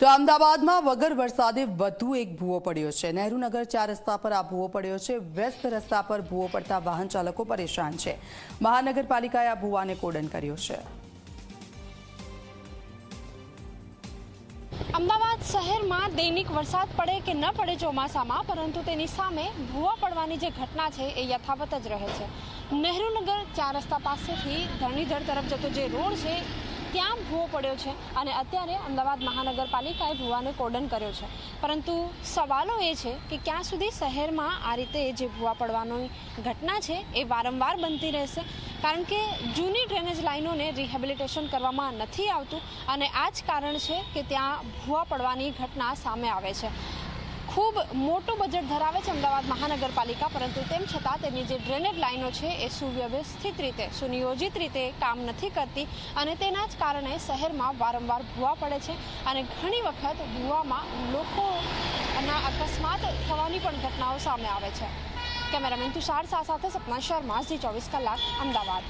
તો અમદાવાદમાં વગર વરસાદે વધુ એક ભૂવો પડ્યો છે. નહેરુનગર ચાર રસ્તા પર આ ભૂવો પડ્યો છે. વ્યસ્ત રસ્તા પર ભૂવો પડતા વાહન ચાલકો પરેશાન છે. મહાનગરપાલિકાએ આ ભૂવાને કોડન કર્યો છે. અમદાવાદ શહેરમાં દૈનિક વરસાદ પડે કે ન પડે ચોમાસામાં, પરંતુ તેની સામે ભૂવા પડવાની જે ઘટના છે એ યથાવત જ રહે છે. નહેરુનગર ચાર રસ્તા પાસેથી ધરણીધર તરફ જતો જે રોડ છે ત્યાં ભૂવો પડ્યો છે? અને અત્યારે અમદાવાદ મહાનગરપાલિકાએ ભૂવાને કોર્ડન કર્યો છે. પરંતુ સવાલો એ છે કે ક્યાં સુધી શહેરમાં આ રીતે જે ભૂવા પડવાની ઘટના છે એ વારંવાર બનતી રહેશે? કારણ કે જૂની ડ્રેનેજ લાઈનોને રિહેબિલિટેશન કરવામાં નથી આવતું અને આ જ કારણ છે કે ત્યાં ભૂવા પડવાની ઘટના સામે આવે છે. ખૂબ મોટું બજેટ ધરાવે છે અમદાવાદ મહાનગરપાલિકા, પરંતુ તેમ છતાં તેની જે ડ્રેનેજ લાઈનો છે એ સુવ્યવસ્થિત રીતે, સુનિયોજિત રીતે કામ નથી કરતી અને તેના જ કારણે શહેરમાં વારંવાર ભૂવા પડે છે અને ઘણી વખત ભૂવામાં લોકોના અકસ્માત થવાની પણ ઘટનાઓ સામે આવે છે. કેમેરામેન તુષાર શાહ સાથે સપના શર્મા, ઝી ચોવીસ કલાક, અમદાવાદ.